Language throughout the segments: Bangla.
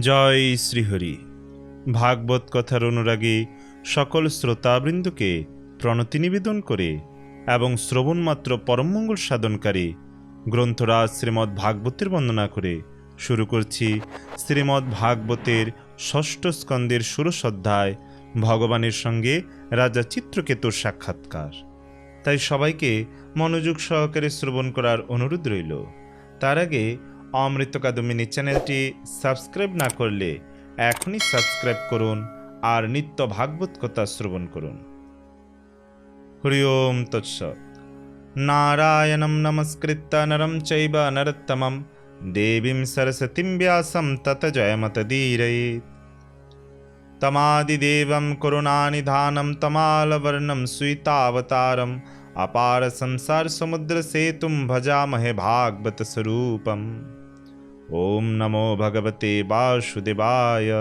জয় শ্রীহরি। ভাগবত কথার অনুরাগী সকল শ্রোতাবৃন্দকে প্রণতি নিবেদন করে এবং শ্রবণমাত্র পরমমঙ্গল সাধনকারী গ্রন্থরাজ শ্রীমদ্ ভাগবতের বন্দনা করে শুরু করছি শ্রীমদ্ ভাগবতের ষষ্ঠ স্কন্দের অধ্যায়, ভগবানের সঙ্গে রাজা চিত্রকেতুর সাক্ষাৎকার। তাই সবাইকে মনোযোগ সহকারে শ্রবণ করার অনুরোধ রইল। তার আগে অমৃত কাদম্বিনী চ্যানেলটি সাবস্ক্রাইব না করলে এখনই সাবস্ক্রাইব করুন আর নিত্য ভাগবত কথা শ্রবণ করুন। হরি ওম তৎসৎ। নারায়ণম নমস্কৃত্য নরম চৈব নরোত্তমম। দেবীম সরস্বতীম ব্যাসম তত জয়মতদীরয়েত তমাদিদেবম করুণানিধাനം তমালবর্ণম সুইতাবতারম। अपार संसार समुद्र सेतुं भजामहे भागवत स्वरूपम् ॐ नमो भगवते वासुदेवाय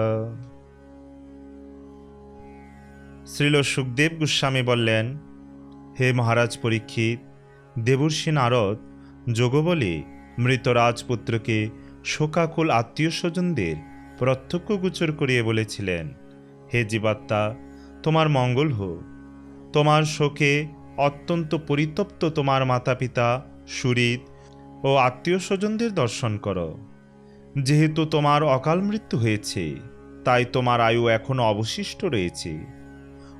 শ্রীল সুখদেব গোস্বামী বললেন হে মহারাজ পরীক্ষিত দেবর্ষী নারদ যোগবলে মৃত রাজপুত্রকে শোকাকুল আত্মীয় স্বজনদের প্রত্যক্ষ গোচর করিয়ে বলেছিলেন হে জীবাত্মা তোমার মঙ্গল হোক তোমার শোকে অত্যন্ত পরিতপ্ত তোমার মাতা পিতা সুরিত ও আত্মীয় স্বজনদের দর্শন করো। যেহেতু তোমার অকাল মৃত্যু হয়েছে, তাই তোমার আয়ু এখনও অবশিষ্ট রয়েছে।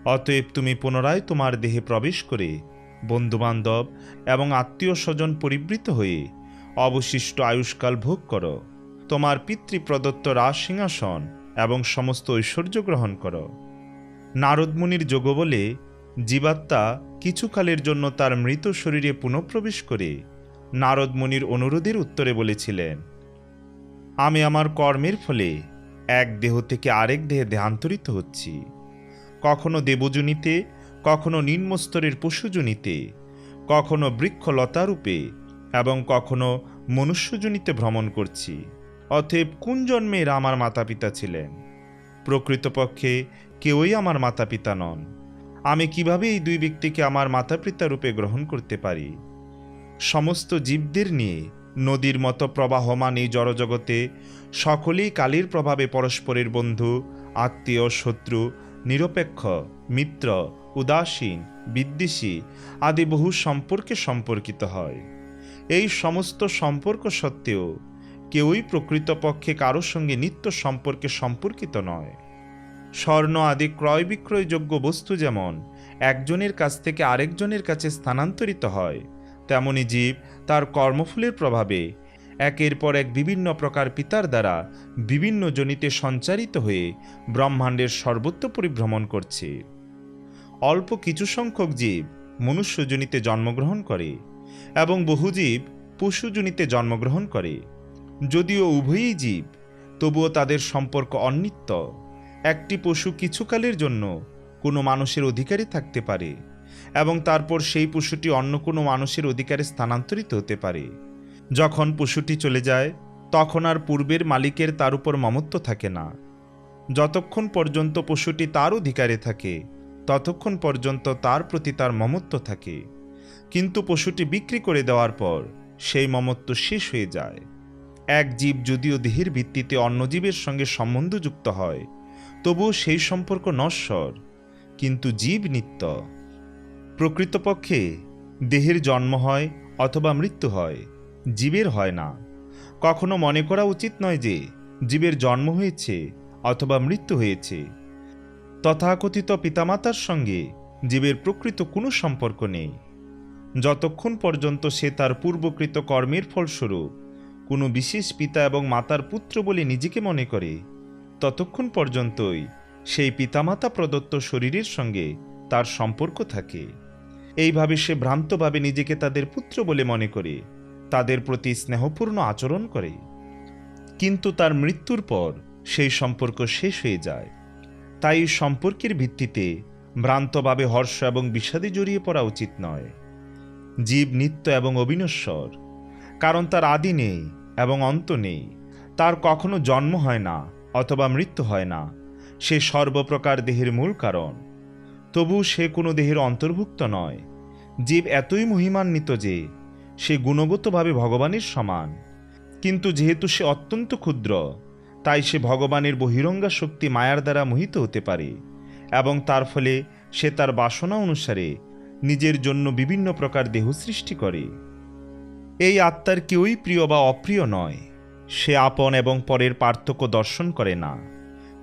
অতএব তুমি পুনরায় তোমার দেহে প্রবেশ করে বন্ধুবান্ধব এবং আত্মীয় স্বজন পরিবৃত হয়ে অবশিষ্ট আয়ুষ্কাল ভোগ করো। তোমার পিতৃপ্রদত্ত রাজ সিংহাসন এবং সমস্ত ঐশ্বর্য গ্রহণ করো। নারদমুনির যোগ বলে জীবাত্মা কিছুকালের জন্য তার মৃত শরীরে পুনঃপ্রবেশ করে নারদ মুনির অনুরোধের উত্তরে বলেছিলেন, আমি আমার কর্মের ফলে এক দেহ থেকে আরেক দেহে দেহান্তরিত হচ্ছি। কখনো দেবজনিতে কখনো নিম্নস্তরের পশুজনিতে কখনো বৃক্ষলতারূপে এবং কখনো মনুষ্যজনিতে ভ্রমণ করছি। অতএব কোন জন্মে এরা আমার মাতা পিতা ছিলেন? প্রকৃতপক্ষে কেউই আমার মাতা পিতা নন। আমি কীভাবে এই দুই ব্যক্তিকে আমার মাতা পিতা রূপে গ্রহণ করতে পারি? সমস্ত জীবদের নিয়ে নদীর মতো প্রবাহমান এই জড়জগতে সকলেই কালীর প্রভাবে পরস্পরের বন্ধু, আত্মীয়, শত্রু, নিরপেক্ষ, মিত্র, উদাসীন, বিদ্বেষী আদি বহু সম্পর্কে সম্পর্কিত হয়। এই সমস্ত সম্পর্ক সত্ত্বেও কেউই প্রকৃতপক্ষে কারোর সঙ্গে নিত্য সম্পর্কে সম্পর্কিত নয়। স্বর্ণ আদি ক্রয় বিক্রয়যোগ্য বস্তু যেমন একজনের কাছ থেকে আরেকজনের কাছে স্থানান্তরিত হয়, তেমনি জীব তার কর্মফলের প্রভাবে একের পর এক বিভিন্ন প্রকার পিতার দ্বারা বিভিন্ন জনিতে সঞ্চারিত হয়ে ব্রহ্মাণ্ডের সর্বত্র পরিভ্রমণ করছে। অল্প কিছু সংখ্যক জীব মনুষ্যজনিতে জন্মগ্রহণ করে এবং বহু জীব পশুজনিতে জন্মগ্রহণ করে। যদিও উভয়ই জীব, তবুও তাদের সম্পর্ক অনিত্য একটি পশু কিছুকালের জন্য কোনো মানুষের অধিকারী থাকতে পারে এবং তারপর সেই পশুটি অন্য কোনো মানুষের অধিকারে স্থানান্তরিত হতে পারে। যখন পশুটি চলে যায়, তখন আর পূর্বের মালিকের তার উপর মমত্ব থাকে না। যতক্ষণ পর্যন্ত পশুটি তার অধিকারে থাকে, ততক্ষণ পর্যন্ত তার প্রতি তার মমত্ব থাকে। কিন্তু পশুটি বিক্রি করে দেওয়ার পর সেই মমত্ব শেষ হয়ে যায়। এক জীব যদিও দেহের ভিত্তিতে অন্য জীবের সঙ্গে সম্বন্ধযুক্ত হয় তবুও সেই সম্পর্ক নশ্বর, কিন্তু জীব নিত্য। প্রকৃতপক্ষে দেহের জন্ম হয় অথবা মৃত্যু হয়, জীবের হয় না। কখনো মনে করা উচিত নয় যে জীবের জন্ম হয়েছে অথবা মৃত্যু হয়েছে। তথাকথিত পিতামাতার সঙ্গে জীবের প্রকৃত কোনো সম্পর্ক নেই। যতক্ষণ পর্যন্ত সে তার পূর্বকৃত কর্মের ফলস্বরূপ কোনো বিশেষ পিতা এবং মাতার পুত্র বলে নিজেকে মনে করে ততক্ষণ পর্যন্তই সেই পিতামাতা প্রদত্ত শরীরের সঙ্গে তার সম্পর্ক থাকে। এইভাবে সে ভ্রান্তভাবে নিজেকে তাদের পুত্র বলে মনে করে, তাদের প্রতি স্নেহপূর্ণ আচরণ করে। কিন্তু তার মৃত্যুর পর সেই সম্পর্ক শেষ হয়ে যায়। তাই সম্পর্কের ভিত্তিতে ভ্রান্তভাবে হর্ষ এবং বিষাদে জড়িয়ে পড়া উচিত নয়। জীব নিত্য এবং অবিনশ্বর, কারণ তার আদি নেই এবং অন্ত নেই, তার কখনো জন্ম হয় না। অথবা মৃত্যু হয় না, সে সর্বপ্রকার দেহের মূল কারণ। তবু সে কোনো দেহের অন্তর্ভুক্ত নয়। জীব এতই মহিমান্বিত যে, সে গুণগতভাবে ভগবানের সমান। কিন্তু যেহেতু সে অত্যন্ত ক্ষুদ্র, তাই সে ভগবানের বহিরঙ্গা শক্তি মায়ার দ্বারা মোহিত হতে পারে এবং তার ফলে সে তার বাসনা অনুসারে নিজের জন্য বিভিন্ন প্রকার দেহ সৃষ্টি করে। এই আত্মার কেউই প্রিয় বা অপ্রিয় নয়। সে আপন এবং পরের পার্থক্য দর্শন করে না।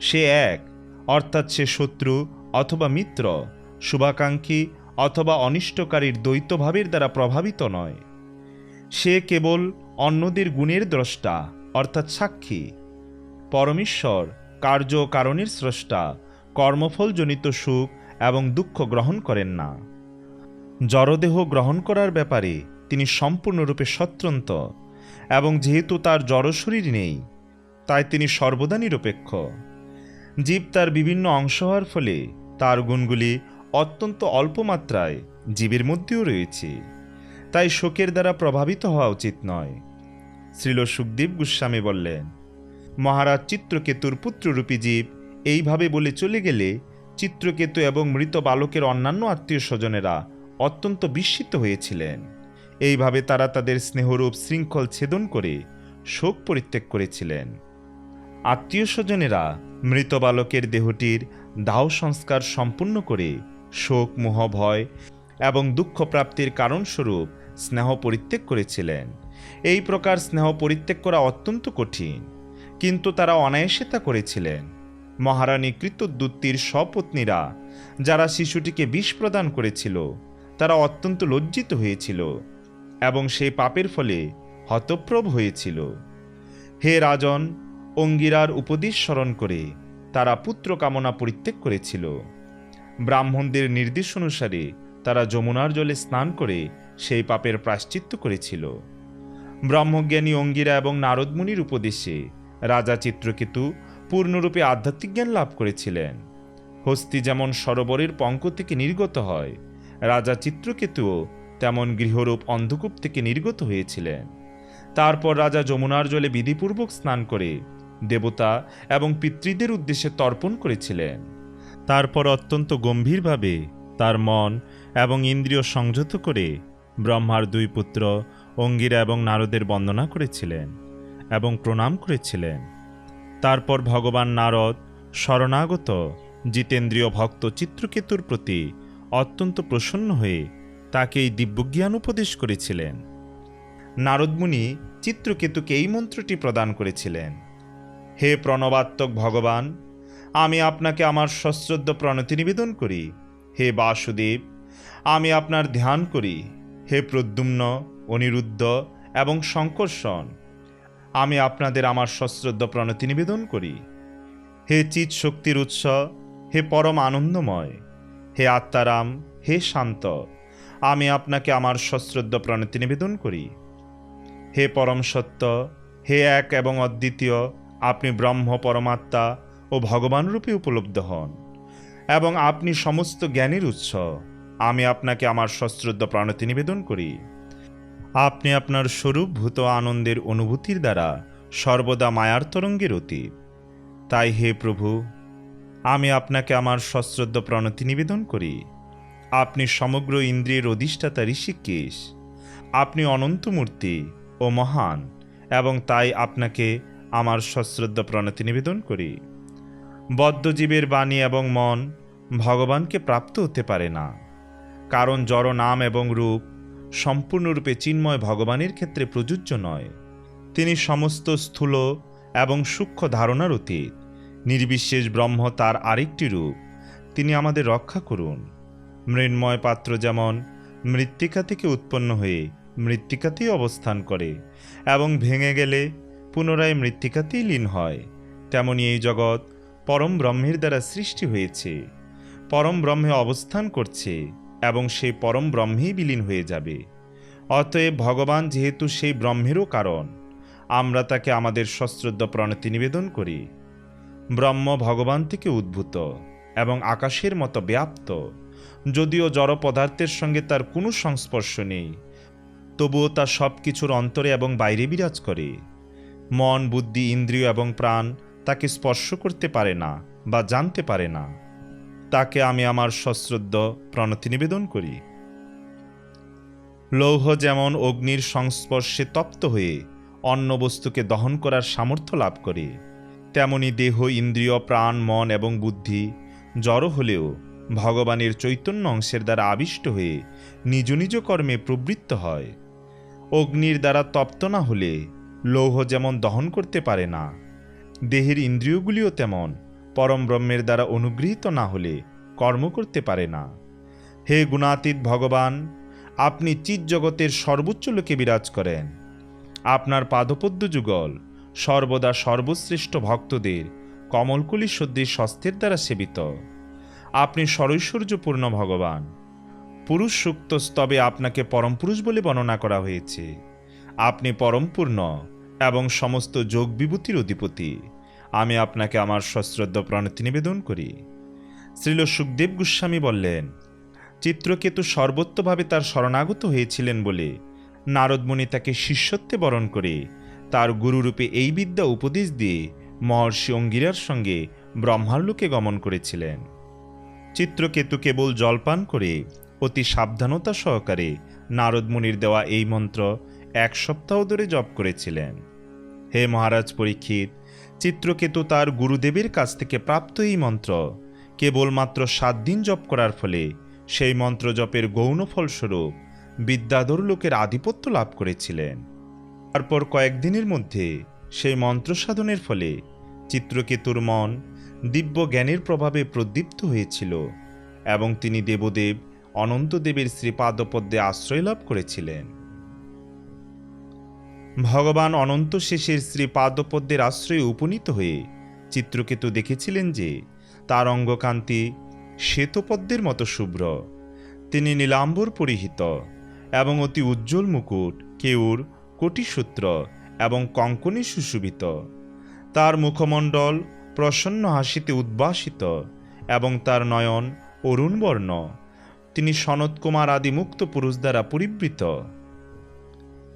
সে এক, অর্থাৎ সে শত্রু অথবা মিত্র, শুভাকাঙ্ক্ষী অথবা অনিষ্টকারীর দ্বৈতভাবের দ্বারা প্রভাবিত নয়। সে কেবল অন্যদের গুণের দ্রষ্টা, অর্থাৎ সাক্ষী। পরমেশ্বর কার্য কারণের স্রষ্টা, কর্মফলজনিত সুখ এবং দুঃখ গ্রহণ করেন না। জড়দেহ গ্রহণ করার ব্যাপারে তিনি সম্পূর্ণরূপে স্বতন্ত্র এবং যেহেতু তার জড়শরীর নেই, তাই তিনি সর্বদা নিরপেক্ষ। জীব তার বিভিন্ন অংশ হওয়ার ফলে তার গুণগুলি অত্যন্ত অল্প মাত্রায় জীবের মধ্যেও রয়েছে। তাই শোকের দ্বারা প্রভাবিত হওয়া উচিত নয়। শ্রীল সুখদেব গোস্বামী বললেন, মহারাজ চিত্রকেতুর পুত্ররূপী জীব এইভাবে বলে চলে গেলে চিত্রকেতু এবং মৃত বালকের অন্যান্য আত্মীয় স্বজনেরা অত্যন্ত বিস্মিত হয়েছিলেন। এইভাবে তারা তাদের স্নেহরূপ শৃঙ্খল ছেদন করে শোক পরিত্যাগ করেছিলেন। আত্মীয় স্বজনেরা মৃত বালকের দেহটির দাহ সংস্কার সম্পূর্ণ করে শোক মোহ ভয় এবং দুঃখ প্রাপ্তির কারণস্বরূপ স্নেহ পরিত্যাগ করেছিলেন। এই প্রকার স্নেহ পরিত্যাগ করা অত্যন্ত কঠিন, কিন্তু তারা অনায়াসে তা করেছিলেন। মহারানী কৃতদ্যুত্তির স্বপত্নীরা যারা শিশুটিকে বিষ প্রদান করেছিল, তারা অত্যন্ত লজ্জিত হয়েছিল। এবং সেই পাপের ফলে হতপ্রভ হয়েছিল। হে রাজন, অঙ্গিরার উপদেশ স্মরণ করে তারা পুত্র কামনা পরিত্যাগ করেছিল। ব্রাহ্মণদের নির্দেশ অনুসারে তারা যমুনার জলে স্নান করে সেই পাপের প্রাশ্চিত্য করেছিল। ব্রহ্মজ্ঞানী অঙ্গিরা এবং নারদমুনির উপদেশে রাজা চিত্রকেতু পূর্ণরূপে আধ্যাত্মিক জ্ঞান লাভ করেছিলেন। হস্তি যেমন সরোবরের পঙ্ক থেকে নির্গত হয়, রাজা চিত্রকেতুও তেমন গৃহরূপ অন্ধকূপ থেকে নির্গত হয়েছিলেন। তারপর রাজা যমুনার জলে বিধিপূর্বক স্নান করে দেবতা এবং পিতৃদের উদ্দেশ্যে তর্পণ করেছিলেন। তারপর অত্যন্ত গম্ভীরভাবে তার মন এবং ইন্দ্রিয় সংযত করে ব্রহ্মার দুই পুত্র অঙ্গিরা এবং নারদের বন্দনা করেছিলেন এবং প্রণাম করেছিলেন। তারপর ভগবান নারদ, শরণাগত জিতেন্দ্রীয় ভক্ত চিত্রকেতুর প্রতি অত্যন্ত প্রসন্ন হয়ে তাকে এই দিব্যজ্ঞান উপদেশ করেছিলেন। নারদমুনি চিত্রকেতুকে এই মন্ত্রটি প্রদান করেছিলেন। হে প্রণবাত্মক ভগবান, আমি আপনাকে আমার সশ্রদ্ধ প্রণতি নিবেদন করি। হে বাসুদেব, আমি আপনার ধ্যান করি। হে প্রদ্যুম্ন, অনিরুদ্ধ এবং শঙ্কর্ষণ আমি আপনাদের আমার সশ্রদ্ধ প্রণতি নিবেদন করি। হে চিৎ শক্তির উৎস, হে পরম আনন্দময়, হে আত্মারাম, হে শান্ত। আমি আপনাকে আমার সশ্রদ্ধ প্রণতি নিবেদন করি। হে পরম সত্য, হে এক এবং অদ্বিতীয়, আপনি ব্রহ্ম, পরমাত্মা ও ভগবান রূপে উপলব্ধ হন এবং আপনি সমস্ত জ্ঞানের উৎস। আমি আপনাকে আমার সশ্রদ্ধ প্রণতি নিবেদন করি। আপনি আপনার স্বরূপভূত আনন্দের অনুভূতির দ্বারা সর্বদা মায়ার তরঙ্গের অতীত। তাই হে প্রভু, আমি আপনাকে আমার সশ্রদ্ধ প্রণতি নিবেদন করি। আপনি সমগ্র ইন্দ্রিয়ের অধিষ্ঠাতা ঋষিকেশ। আপনি অনন্তমূর্তি ও মহান, এবং তাই আপনাকে আমার সশ্রদ্ধ প্রণতি নিবেদন করি। বদ্ধজীবের বাণী এবং মন ভগবানকে প্রাপ্ত হতে পারে না, কারণ জড় নাম এবং রূপ সম্পূর্ণরূপে চিন্ময় ভগবানের ক্ষেত্রে প্রযোজ্য নয়। তিনি সমস্ত স্থূল এবং সূক্ষ্ম ধারণার অতীত। নির্বিশেষ ব্রহ্ম তার আরেকটি রূপ। তিনি আমাদের রক্ষা করুন। মৃন্ময় পাত্র যেমন মৃত্তিকা থেকে উৎপন্ন হয়ে মৃত্তিকাতেই অবস্থান করে এবং ভেঙে গেলে পুনরায় মৃত্তিকাতেই লীন হয়। তেমনি এই জগৎ পরম ব্রহ্মের দ্বারা সৃষ্টি হয়েছে। পরম ব্রহ্মে অবস্থান করছে এবং সেই পরম ব্রহ্মেই বিলীন হয়ে যাবে। অতএব ভগবান যেহেতু সেই ব্রহ্মেরও কারণ, আমরা তাকে আমাদের সশ্রদ্ধ প্রণতি নিবেদন করি। ব্রহ্ম ভগবান থেকে উদ্ভূত এবং আকাশের মতো ব্যাপ্ত। যদিও জড় পদার্থের সঙ্গে তার কোনো সংস্পর্শ নেই। তবুও তা সব কিছুর অন্তরে এবং বাইরে বিরাজ করে। মন, বুদ্ধি, ইন্দ্রিয় এবং প্রাণ তাকে স্পর্শ করতে পারে না বা জানতে পারে না। তাকে আমি আমার সশ্রদ্ধ প্রণতি নিবেদন করি। লৌহ যেমন অগ্নির সংস্পর্শে তপ্ত হয়ে অন্য বস্তুকে দহন করার সামর্থ্য লাভ করে, তেমনি দেহ, ইন্দ্রিয়, প্রাণ, মন এবং বুদ্ধি জড় হলেও ভগবানের চৈতন্য অংশের দ্বারা আবিষ্ট হয়ে নিজ নিজ কর্মে প্রবৃত্ত হয়। অগ্নির দ্বারা তপ্ত না হলে লৌহ যেমন দহন করতে পারে না, দেহের ইন্দ্রিয়গুলিও তেমন পরম ব্রহ্মের দ্বারা অনুগৃহীত না হলে কর্ম করতে পারে না। হে গুণাতীত ভগবান, আপনি চিৎ জগতের সর্বোচ্চ লোকে বিরাজ করেন। আপনার পাদপদ্ম যুগল সর্বদা সর্বশ্রেষ্ঠ ভক্তদের কমলকুলি সদৃশ স্বস্থের দ্বারা সেবিত। আপনি সরৈশ্বর্যপূর্ণ ভগবান। পুরুষ সুক্ত স্তবে আপনাকে পরম পুরুষ বলে বর্ণনা করা হয়েছে। আপনি পরমপূর্ণ এবং সমস্ত যোগ বিভূতির অধিপতি। আমি আপনাকে আমার সশ্রদ্ধ প্রণতি নিবেদন করি। শ্রীল সুখদেব গোস্বামী বললেন, চিত্রকেতু সর্বত্রভাবে তার শরণাগত হয়েছিলেন বলে নারদমণি তাকে শিষ্যত্বে বরণ করে তার গুরুরূপে এই বিদ্যা উপদেশ দিয়ে মহর্ষি অঙ্গিরার সঙ্গে ব্রহ্মাল্লোকে গমন করেছিলেন। চিত্রকেতু কেবল জলপান করে অতি সাবধানতা সহকারে নারদমুনির দেওয়া এই মন্ত্র এক সপ্তাহ ধরে জপ করেছিলেন। হে মহারাজ পরীক্ষিত, চিত্রকেতু তার গুরুদেবের কাছ থেকে প্রাপ্ত এই মন্ত্র কেবলমাত্র সাত দিন জপ করার ফলে সেই মন্ত্র জপের গৌণ ফলস্বরূপ বিদ্যাধর লোকের আধিপত্য লাভ করেছিলেন। তারপর কয়েকদিনের মধ্যে সেই মন্ত্র সাধনের ফলে চিত্রকেতুর মন দিব্য জ্ঞানের প্রভাবে প্রদীপ্ত হয়েছিল এবং তিনি দেবদেব, অনন্তদেবের শ্রীপাদপদ্মে আশ্রয় লাভ করেছিলেন। ভগবান অনন্ত শেষের শ্রীপাদপদ্মের আশ্রয়ে উপনীত হয়ে চিত্রকেতু দেখেছিলেন যে তার অঙ্গকান্তি শ্বেতপদ্মের মতো শুভ্র, তিনি নীলাম্বর পরিহিত এবং অতি উজ্জ্বল মুকুট, কেউর, কোটিসূত্র এবং কঙ্কনে সুশোভিত। তার মুখমণ্ডল প্রসন্ন হাসিতে উদ্ভাসিত এবং তার নয়ন অরুণবর্ণ। তিনি সনৎকুমার আদি মুক্ত পুরুষ দ্বারা পরিবৃত।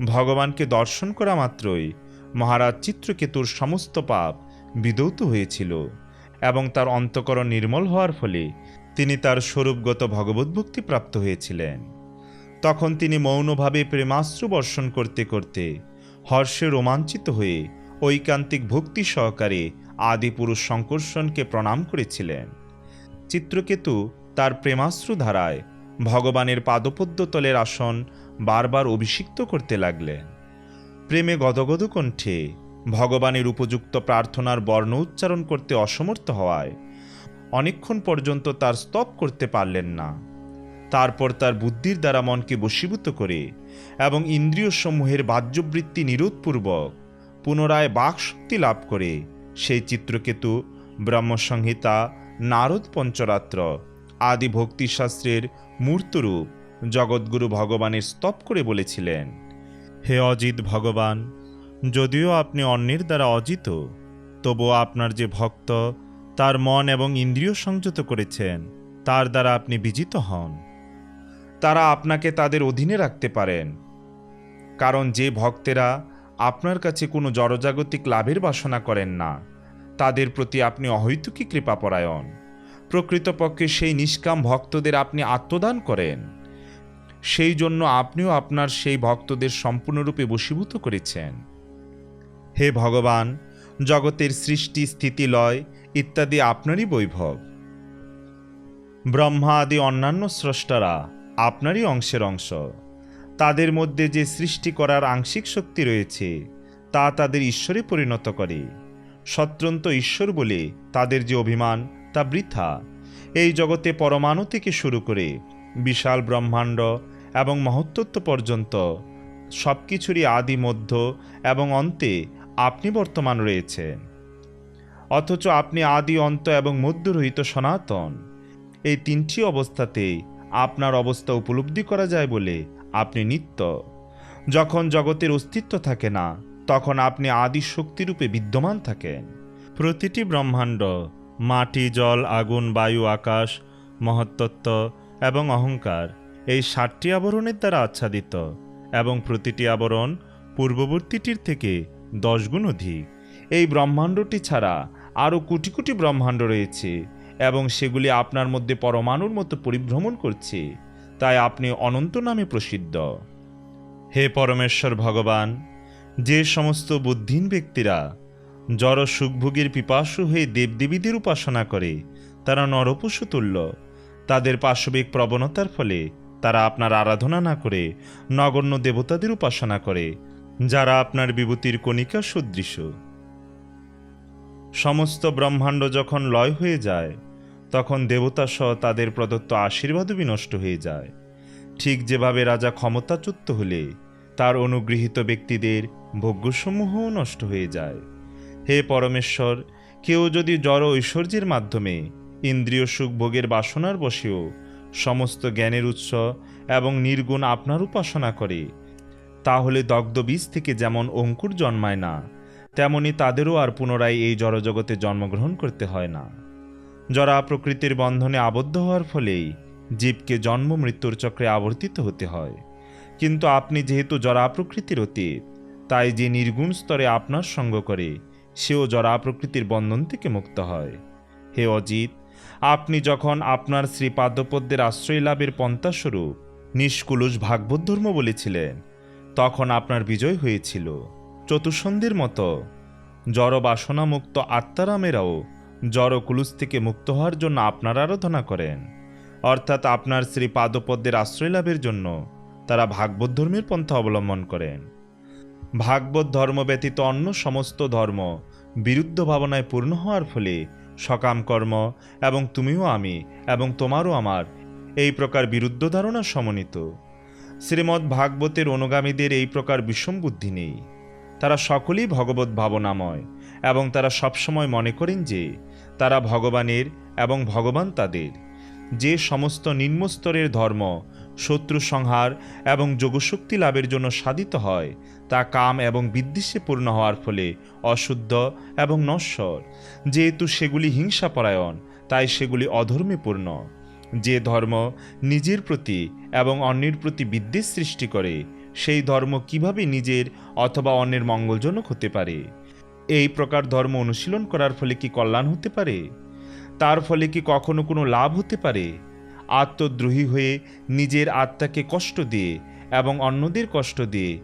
ভগবানকে দর্শন করা মাত্রই মহারাজ চিত্রকেতুর সমস্ত পাপ বিদৌত হয়েছিল এবং তার অন্তকরণ নির্মল হওয়ার ফলে তিনি তার স্বরূপগত ভগবদ্ভক্তি প্রাপ্ত হয়েছিলেন। তখন তিনি মৌনভাবে প্রেমাশ্রু বর্ষণ করতে করতে হর্ষে রোমাঞ্চিত হয়ে ঐকান্তিক ভক্তি সহকারে আদিপুরুষ শঙ্কর্ষণকে প্রণাম করেছিলেন। চিত্রকেতু তার প্রেমাশ্রু ধারায় ভগবানের পাদপদ্মতলের আসন বারবার অভিষিক্ত করতে লাগলেন। প্রেমে গদগদ কণ্ঠে ভগবানের উপযুক্ত প্রার্থনার বর্ণ উচ্চারণ করতে অসমর্থ হওয়ায় অনেকক্ষণ পর্যন্ত তার স্তব করতে পারলেন না। তারপর তার বুদ্ধির দ্বারা মনকে বশীভূত করে এবং ইন্দ্রিয় সমূহের বাহ্যবৃত্তি নিরোধপূর্বক পুনরায় বাকশক্তি লাভ করে। সেই চিত্রকেতু, ব্রহ্মসংহিতা, নারদ পঞ্চরাত্র আদি ভক্তিশাস্ত্রের মূর্তরূপ জগৎগুরু ভগবানের স্তব করে বলেছিলেন, হে অজিত ভগবান, যদিও আপনি অন্যের দ্বারা অজিত, তবুও আপনার যে ভক্ত, তার মন এবং ইন্দ্রিয় সংযত করেছেন, তার দ্বারা আপনি বিজিত হন। তারা আপনাকে তাদের অধীনে রাখতে পারেন। কারণ যে ভক্তেরা আপনার কাছে কোনো জড়জাগতিক লাভের বাসনা করেন না। তাদের প্রতি আপনি অহৈতুকী কৃপাপরায়ণ। প্রকৃতপক্ষে সেই নিষ্কাম ভক্তদের আপনি আত্মদান করেন। সেই জন্য আপনিও আপনার সেই ভক্তদের সম্পূর্ণরূপে বশীভূত করেছেন। হে ভগবান, জগতের সৃষ্টি, স্থিতি, লয় ইত্যাদি আপনারই বৈভব। ব্রহ্মা আদি অন্যান্য স্রষ্টারা আপনারই অংশের অংশ। তাদের মধ্যে যে সৃষ্টি করার আংশিক শক্তি রয়েছে, তা তাদের ঈশ্বরে পরিণত করে। স্বতন্ত্র ঈশ্বর বলে তাদের যে অভিমান, তা বৃথা। এই জগতে পরমাণু থেকে শুরু করে বিশাল ব্রহ্মাণ্ড এবং মহত্তত্ব পর্যন্ত সব কিছুরই আদি মধ্য এবং অন্তে আপনি বর্তমান রয়েছেন। অথচ আপনি আদি, অন্ত এবং মধ্যরহিত সনাতন। এই তিনটি অবস্থাতেই আপনার অবস্থা উপলব্ধি করা যায় বলে আপনি নিত্য। যখন জগতের অস্তিত্ব থাকে না, তখন আপনি আদি শক্তিরূপে বিদ্যমান থাকেন। প্রতিটি ব্রহ্মাণ্ড, মাটি, জল, আগুন, বায়ু, আকাশ মহত্তত্ত্ব এবং অহংকার, এই ষাটটি আবরণের দ্বারা আচ্ছাদিত এবং প্রতিটি আবরণ পূর্ববর্তীটির থেকে দশগুণ অধিক। এই ব্রহ্মাণ্ডটি ছাড়া আরও কোটি কোটি ব্রহ্মাণ্ড রয়েছে এবং সেগুলি আপনার মধ্যে পরমাণুর মতো পরিভ্রমণ করছে। তাই আপনি অনন্ত নামে প্রসিদ্ধ। হে পরমেশ্বর ভগবান, যে সমস্ত বুদ্ধিহীন ব্যক্তিরা জড় সুখভোগীর পিপাসু হয়ে দেবদেবীদের উপাসনা করে, তারা নরপশু তুল্য তাদের পাশবিক প্রবণতার ফলে তারা আপনার আরাধনা না করে, নগণ্য দেবতাদের উপাসনা করে, যারা আপনার বিভূতির কণিকা সদৃশ। সমস্ত ব্রহ্মাণ্ড যখন লয় হয়ে যায় তখন দেবতা সহ তাদের প্রদত্ত আশীর্বাদও বিনষ্ট হয়ে যায়। ঠিক যেভাবে রাজা ক্ষমতাচ্যুত হলে, তার অনুগৃহীত ব্যক্তিদের ভোগ্যসমূহও নষ্ট হয়ে যায়। হে পরমেশ্বর, কেউ যদি জড় ঐশ্বর্যের মাধ্যমে ইন্দ্রিয় সুখ ভোগের বাসনার বসেও সমস্ত জ্ঞানের উৎস এবং নির্গুণ আপনার উপাসনা করে, তাহলে দগ্ধ বীজ থেকে যেমন অঙ্কুর জন্মায় না, তেমনি তাদেরও আর পুনরায় এই জড়জগতে জন্মগ্রহণ করতে হয় না। জরা প্রকৃতির বন্ধনে আবদ্ধ হওয়ার ফলেই জীবকে জন্ম মৃত্যুর চক্রে আবর্তিত হতে হয়। কিন্তু আপনি যেহেতু জরা প্রকৃতির অতীত, তাই যে নির্গুণ স্তরে আপনার সঙ্গ করে, সেও জরা প্রকৃতির বন্ধন থেকে মুক্ত হয়। হে অজিত, আপনি যখন আপনার শ্রীপাদপদ্মের আশ্রয় লাভের পন্থাস্বরূপ নিষ্কুলুষ ভাগবত ধর্ম বলেছিলেন, তখন আপনার বিজয় হয়েছিল। চতুষন্দের মতো জড় বাসনামুক্ত আত্মারামেরাও জড় কুলুস থেকে মুক্ত হওয়ার জন্য আপনার আরাধনা করেন। অর্থাৎ আপনার শ্রী পাদপদ্মের আশ্রয় লাভের জন্য তারা ভাগবত ধর্মের পন্থা অবলম্বন করেন। ভাগবত ধর্ম ব্যতীত অন্য সমস্ত ধর্ম বিরুদ্ধ ভাবনায় পূর্ণ হওয়ার ফলে সকাম কর্ম এবং তুমিও আমি এবং তোমারও আমার এই প্রকার বিরুদ্ধ ধারণা সমন্বিত। শ্রীমদ্ ভাগবতের অনুগামীদের এই প্রকার বিষম বুদ্ধি নেই। তারা সকলেই ভগবত ভাবনাময় এবং তারা সবসময় মনে করেন যে তারা ভগবানের এবং ভগবান তাদের যে সমস্ত নিম্নস্তরের ধর্ম, শত্রু সংহার এবং যোগশক্তি লাভের জন্য সাধিত হয়, তা কাম এবং বিদ্বেষে পূর্ণ হওয়ার ফলে অশুদ্ধ এবং নশ্বর। যেহেতু সেগুলি হিংসাপরায়ণ, তাই সেগুলি অধর্মে পূর্ণ। যে ধর্ম নিজের প্রতি এবং অন্যের প্রতি বিদ্বেষ সৃষ্টি করে, সেই ধর্ম কীভাবে নিজের অথবা অন্যের মঙ্গলজনক হতে পারে? এই প্রকার ধর্ম অনুশীলন করার ফলে কি কল্যাণ হতে পারে? তার ফলে কি কখনো কোনো লাভ হতে পারে? আত্মদ্রোহী হয়ে নিজের আত্মাকে কষ্ট দিয়ে এবং অন্যদের কষ্ট দিয়ে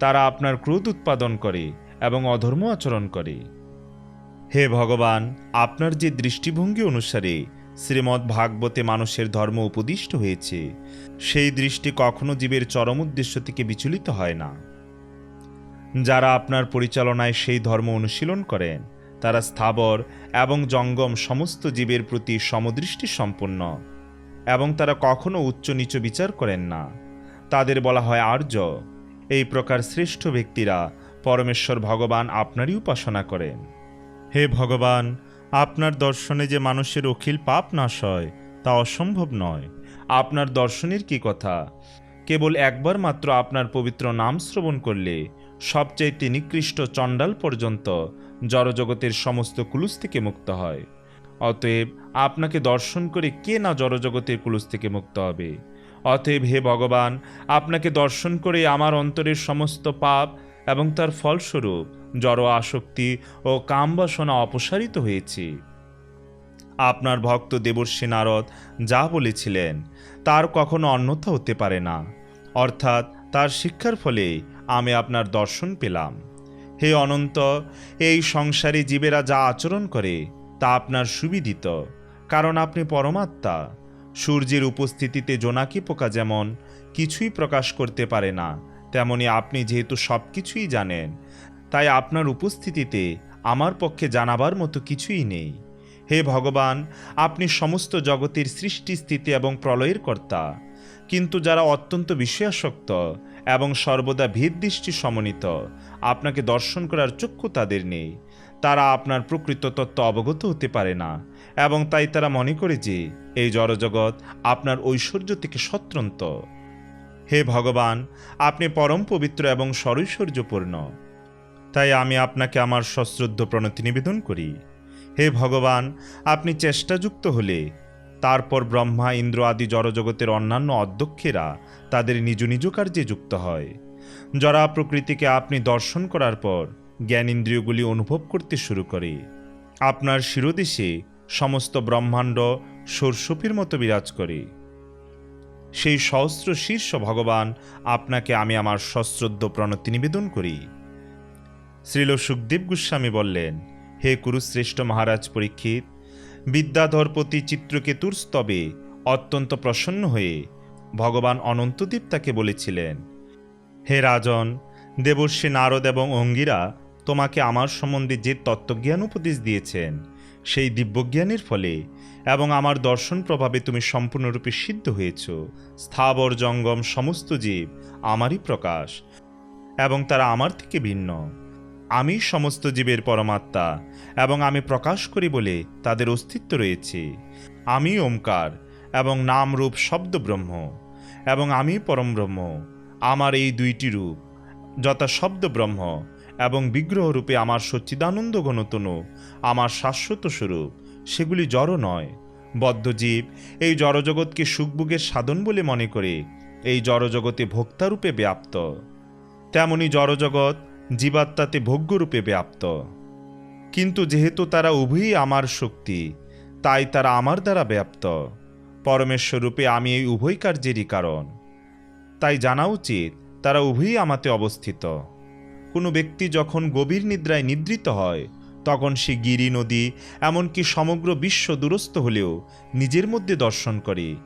তারা আপনার ক্রোধ উৎপাদন করে এবং অধর্ম আচরণ করে। হে ভগবান, আপনার যে দৃষ্টিভঙ্গি অনুসারে শ্রীমদ্ ভাগবতে মানুষের ধর্ম উপদিষ্ট হয়েছে, সেই দৃষ্টি কখনো জীবের চরম উদ্দেশ্য থেকে বিচলিত হয় না। যারা আপনার পরিচালনায় সেই ধর্ম অনুশীলন করেন, তারা স্থাবর এবং জঙ্গম সমস্ত জীবের প্রতি সমদৃষ্টি সম্পন্ন এবং তারা কখনো উচ্চ নিচ বিচার করেন না। তাদের বলা হয় আর্য। এই প্রকার শ্রেষ্ঠ ব্যক্তিরা পরমেশ্বর ভগবান আপনারই উপাসনা করেন। হে ভগবান, আপনার দর্শনে যে মানুষের অখিল পাপ নাশ হয়, তা অসম্ভব নয়। আপনার দর্শনের কি কথা? কেবল একবার মাত্র আপনার পবিত্র নাম শ্রবণ করলে সবচাইতে নিকৃষ্ট চণ্ডাল পর্যন্ত জড়জগতের সমস্ত কুলুস থেকে মুক্ত হয়। অতএব আপনাকে দর্শন করে কে না জড়জগতের কুলুস থেকে মুক্ত হবে? অতএব হে ভগবান, আপনাকে দর্শন করে আমার অন্তরের সমস্ত পাপ এবং তার ফলস্বরূপ জড় আসক্তি ও কামবাসনা অপসারিত হয়েছে। আপনার ভক্ত দেবর্ষী নারদ যা বলেছিলেন, তার কখনো অন্যথা হতে পারে না। অর্থাৎ তার শিক্ষার ফলে আমি আপনার দর্শন পেলাম। হে অনন্ত, এই সংসারে জীবেরা যা আচরণ করে, তা আপনার সুবিদিত, কারণ আপনি পরমাত্মা। সূর্যের উপস্থিতিতে জোনাকি পোকা যেমন কিছুই প্রকাশ করতে পারে না, তেমনি আপনি যেহেতু সব কিছুই জানেন, তাই আপনার উপস্থিতিতে আমার পক্ষে জানাবার মতো কিছুই নেই। হে ভগবান, আপনি সমস্ত জগতের সৃষ্টি স্থিতি এবং প্রলয়ের কর্তা। কিন্তু যারা অত্যন্ত বিষয়াসক্ত এবং সর্বদা ভেদ দৃষ্টি সমন্বিত, আপনাকে দর্শন করার চক্ষু তাদের নেই। তারা আপনার প্রকৃত তত্ত্ব অবগত হতে পারে না এবং তাই তারা মনে করে যে, এই জড়জগৎ আপনার ঐশ্বর্য থেকে স্বতন্ত্র হে ভগবান, আপনি পরম পবিত্র এবং সরৈশ্বর্যপূর্ণ। তাই আমি আপনাকে আমার সশ্রদ্ধ প্রণতি নিবেদন করি। হে ভগবান, আপনি চেষ্টাযুক্ত হলে তারপর ব্রহ্মা, ইন্দ্র আদি জড়জগতের অন্যান্য অধ্যক্ষেরা তাদের নিজ নিজ কার্যে যুক্ত হয়। জরা প্রকৃতিকে আপনি দর্শন করার পর জ্ঞানেন্দ্রিয়গুলি অনুভব করতে শুরু করে। আপনার শিরোদেশে সমস্ত ব্রহ্মাণ্ড সরস্বপীর মতো বিরাজ করে। সেই সহস্র শীর্ষ ভগবান আপনাকে আমি আমার সশ্রদ্ধ প্রণতি নিবেদন করি। শ্রীল সুখদেব গোস্বামী বললেন, হে কুরুশ্রেষ্ঠ মহারাজ পরীক্ষিত বিদ্যাধরপতি চিত্রকেতুর স্তবে অত্যন্ত প্রসন্ন হয়ে ভগবান অনন্তদেব তাকে বলেছিলেন, হে রাজন, দেবর্ষী নারদ এবং অঙ্গিরা তোমাকে আমার সম্বন্ধে যে তত্ত্বজ্ঞান উপদেশ দিয়েছেন, সেই দিব্যজ্ঞানের ফলে এবং আমার দর্শন প্রভাবে তুমি সম্পূর্ণরূপে সিদ্ধ হয়েছ। স্থাবর জঙ্গম সমস্ত জীব আমারই প্রকাশ এবং তারা আমার থেকে ভিন্ন। আমি সমস্ত জীবের পরমাত্মা এবং আমি প্রকাশ করি বলে তাদের অস্তিত্ব রয়েছে। আমি ওমকার এবং নাম রূপ শব্দ ব্রহ্ম এবং আমি পরম ব্রহ্ম আমার এই দুইটি রূপ যথা শব্দ ব্রহ্ম এবং বিগ্রহ রূপে আমার সচ্চিদানন্দ ঘনতনু, আমার শাশ্বত স্বরূপ, সেগুলি জড় নয়। বদ্ধজীব এই জড়জগৎকে সুখভোগের সাধন বলে মনে করে, এই জড়জগতে ভোক্তারূপে ব্যাপ্ত। তেমনি জড়জগৎ জীবাত্মাতে ভোগ্যরূপে ব্যাপ্ত। কিন্তু যেহেতু তারা উভয়ই আমার শক্তি, তাই তারা আমার দ্বারা ব্যাপ্ত। পরমেশ্বরূপে আমি এই উভয় কার্যেরই কারণ। তাই জানা উচিত, তারা উভয়ই আমাতে অবস্থিত। কোনো ব্যক্তি যখন গভীর নিদ্রায় নিদ্রিত হয়, তখন সে গিরি নদী, এমনকি সমগ্র বিশ্ব দূরস্থ হলেও নিজের মধ্যে দর্শন করে।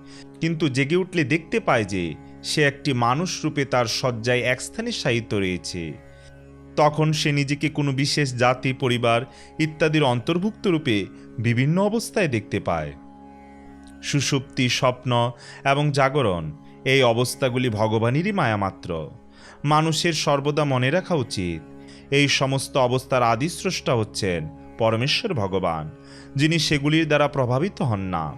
কিন্তু জেগে উঠলে দেখতে পায় যে, সে একটি মানুষ রূপে তার শয্যায় এক স্থানে সাহিত্য রয়েছে। তখন সে নিজেকে কোনো বিশেষ জাতি, পরিবার ইত্যাদির অন্তর্ভুক্ত রূপে বিভিন্ন অবস্থায় দেখতে পায়। সুষুপ্তি, স্বপ্ন এবং জাগরণ, এই অবস্থাগুলি ভগবানেরই মায়ামাত্র মানুষের সর্বদা মনে রাখা উচিত, এই সমস্ত অবস্থার আদিস্রষ্টা হচ্ছেন পরমেশ্বর ভগবান, যিনি সেগুলির দ্বারা প্রভাবিত হন না।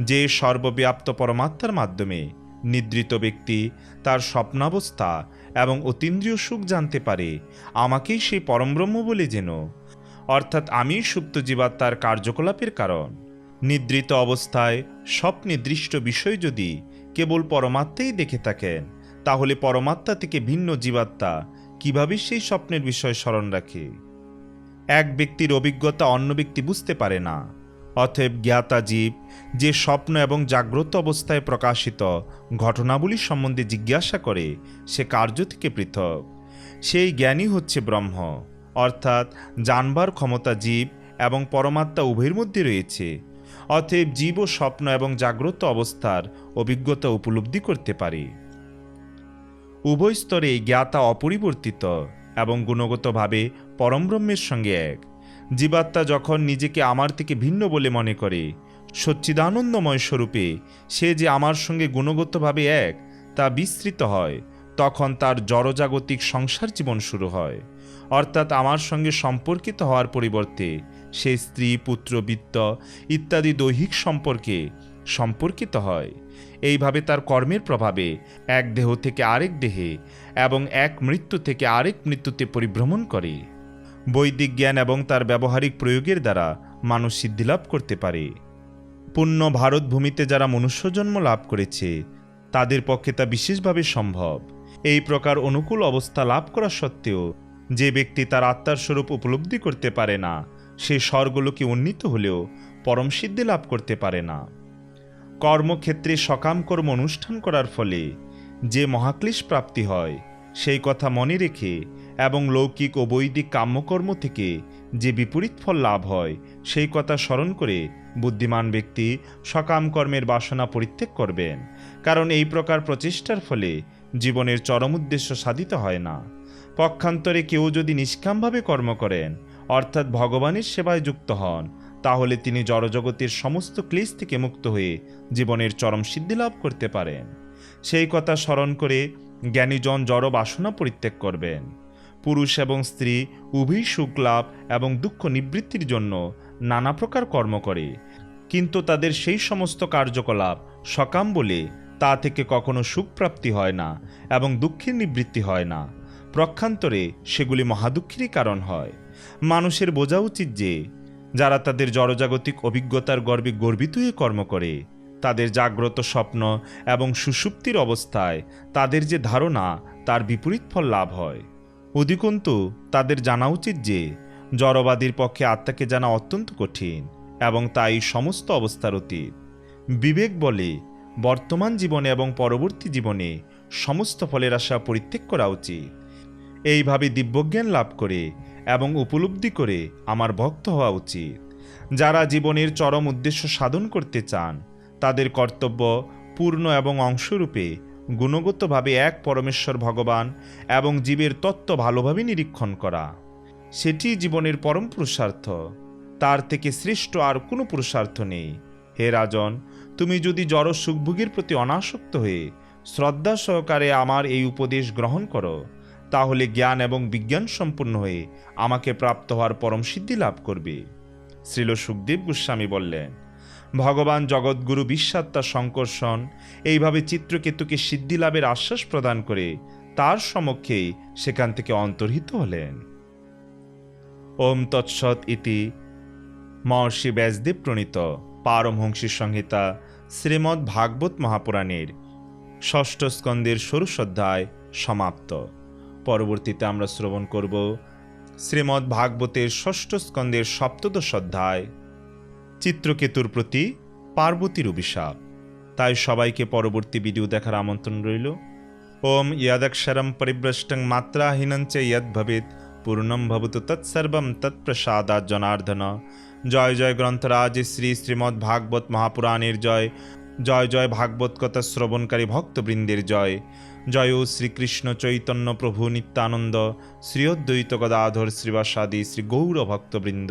যে সর্বব্যাপ্ত পরমাত্মার মাধ্যমে নিদ্রিত ব্যক্তি তার স্বপ্নাবস্থা এবং অতীন্দ্রিয় সুখ জানতে পারে, আমাকেই সেই পরমব্রহ্ম বলে যেন। অর্থাৎ আমি সুপ্ত জীবাত্মার কার্যকলাপের কারণ। নিদ্রিত অবস্থায় স্বপ্নে দৃষ্ট বিষয় যদি কেবল পরমাত্মাই দেখে থাকেন, তাহলে পরমাত্মা থেকে ভিন্ন জীবাত্মা কীভাবে সেই স্বপ্নের বিষয় স্মরণ রাখে? এক ব্যক্তির অভিজ্ঞতা অন্য ব্যক্তি বুঝতে পারে না। অতএব জ্ঞাতা জীব, যে স্বপ্ন এবং জাগ্রত অবস্থায় প্রকাশিত ঘটনাবলী সম্বন্ধে জিজ্ঞাসা করে, সে কার্য থেকে পৃথক। সেই জ্ঞানই হচ্ছে ব্রহ্ম। অর্থাৎ জানবার ক্ষমতা জীব এবং পরমাত্মা উভয়ের মধ্যে রয়েছে। অতএব জীব স্বপ্ন এবং জাগ্রত অবস্থার অভিজ্ঞতা উপলব্ধি করতে পারে। উভয় স্তরে জ্ঞাতা অপরিবর্তিত এবং গুণগতভাবে পরমব্রহ্মের সঙ্গে এক। জীবাত্মা যখন নিজেকে আমার থেকে ভিন্ন বলে মনে করে, সচ্চিদানন্দময় স্বরূপে সে যে আমার সঙ্গে গুণগতভাবে এক, তা বিস্তৃত হয়, তখন তার জড়জাগতিক সংসার জীবন শুরু হয়। অর্থাৎ আমার সঙ্গে সম্পর্কিত হওয়ার পরিবর্তে সে স্ত্রী, পুত্র বিত্ত ইত্যাদি দৈহিক সম্পর্কে সম্পর্কিত হয়। এইভাবে তার কর্মের প্রভাবে এক দেহ থেকে আরেক দেহে এবং এক মৃত্যু থেকে আরেক মৃত্যুতে পরিভ্রমণ করে। বৈদিক জ্ঞান এবং তার ব্যবহারিক প্রয়োগের দ্বারা মানুষ সিদ্ধিলাভ করতে পারে। পূর্ণ ভারত ভূমিতে যারা মনুষ্যজন্ম লাভ করেছে, তাদের পক্ষে তা বিশেষভাবে সম্ভব। এই প্রকার অনুকূল অবস্থা লাভ করা সত্ত্বেও যে ব্যক্তি তার আত্মার স্বরূপ উপলব্ধি করতে পারে না, সে স্বর্গলোকে উন্নীত হলেও পরম সিদ্ধি লাভ করতে পারে না। কর্মক্ষেত্রে সকাম কর্ম অনুষ্ঠান করার ফলে যে মহাক্লেশ প্রাপ্তি হয়, সেই কথা মনে রেখে এবং লৌকিক ও বৈদিক কাম্যকর্ম থেকে যে বিপরীত ফল লাভ হয়, সেই কথা স্মরণ করে বুদ্ধিমান ব্যক্তি সকাম কর্মের বাসনা পরিত্যাগ করবেন। কারণ এই প্রকার প্রচেষ্টার ফলে জীবনের চরম উদ্দেশ্য সাধিত হয় না। পক্ষান্তরে কেউ যদি নিষ্কামভাবে কর্ম করেন, অর্থাৎ ভগবানের সেবায় যুক্ত হন, তাহলে তিনি জড়জগতের সমস্ত ক্লেশ থেকে মুক্ত হয়ে জীবনের চরম সিদ্ধি লাভ করতে পারেন। সেই কথা স্মরণ করে জ্ঞানীজন জড় বাসনা পরিত্যাগ করবেন। পুরুষ এবং স্ত্রী উভয় সুখ লাভ এবং দুঃখ নিবৃত্তির জন্য নানা প্রকার কর্ম করে। কিন্তু তাদের সেই সমস্ত কার্যকলাপ সকাম বলে তা থেকে কখনো সুখ প্রাপ্তি হয় না এবং দুঃখের নিবৃত্তি হয় না। প্রক্ষান্তরে সেগুলি মহাদুঃখেরই কারণ হয়। মানুষের বোঝা উচিত যে, যারা তাদের জড়জাগতিক অভিজ্ঞতার গর্বে গর্বিত হয়ে কর্ম করে, তাদের জাগ্রত স্বপ্ন এবং সুষুপ্তির অবস্থায় তাদের যে ধারণা, তার বিপরীত ফল লাভ হয়। অধিকন্তু তাদের জানা উচিত যে, জড়বাদীর পক্ষে আত্মাকে জানা অত্যন্ত কঠিন এবং তাই সমস্ত অবস্থার অতীত। বিবেক বলে, বর্তমান জীবনে এবং পরবর্তী জীবনে সমস্ত ফলের আশা পরিত্যাগ করা উচিত। এইভাবে দিব্যজ্ঞান লাভ করে এবং উপলব্ধি করে আমার ভক্ত হওয়া উচিত। যারা জীবনের চরম উদ্দেশ্য সাধন করতে চান, তাদের কর্তব্য পূর্ণ এবং অংশরূপে গুণগতভাবে এক পরমেশ্বর ভগবান এবং জীবের তত্ত্ব ভালোভাবে নিরীক্ষণ করা। সেটি জীবনের পরম পুরুষার্থ। তার থেকে শ্রেষ্ঠ আর কোনো পুরুষার্থ নেই। হে রাজন, তুমি যদি জড় সুখভোগীর প্রতি অনাসক্ত হয়ে শ্রদ্ধা সহকারে আমার এই উপদেশ গ্রহণ করো, তাহলে জ্ঞান এবং বিজ্ঞান সম্পূর্ণ হয়ে আমাকে প্রাপ্ত হওয়ার পরম সিদ্ধি লাভ করবে। শ্রীল সুখদেব গোস্বামী বললেন ভগবান জগৎগুরু বিশ্বাত্মা শঙ্কর্ষণ এইভাবে চিত্রকেতুকে সিদ্ধি লাভের আশ্বাস প্রদান করে তার সমক্ষেই সেখান থেকে অন্তর্হিত হলেন। ওম তৎসৎ ইতি। মহর্ষি ব্যাসদেব প্রণীত পারমহংসী সংহিতা শ্রীমদ্ ভাগবত মহাপুরাণের ষষ্ঠ স্কন্দের অধ্যায় সমাপ্ত। পরবর্তীতে আমরা শ্রবণ করব শ্রীমদ্ ভাগবতের ষষ্ঠ স্কন্দের সপ্তদশ অধ্যায় চিত্রকেতুর প্রতি পার্বতীর অভিশাপ। তাই সবাইকে পরবর্তী ভিডিও দেখার আমন্ত্রণ রইল। ওম ইয়াদক্ষরম পরিভ্রষ্টং মাত্রাহীনং চ ইয়দ ভবেত পূর্ণম ভবতু তৎসর্বম তৎপ্রসাদাৎ জনার্দন। জয় জয় গ্রন্থরাজ শ্রী শ্রীমদ্ ভাগবত মহাপুরাণের জয়। জয় জয় ভাগবত কথা শ্রবণকারী ভক্তবৃন্দের জয়। জয় শ্রীকৃষ্ণ চৈতন্য প্রভু নিত্যানন্দ, শ্রী অদ্বৈত গদাধর শ্রীবাসাদি শ্রী গৌর ভক্তবৃন্দ।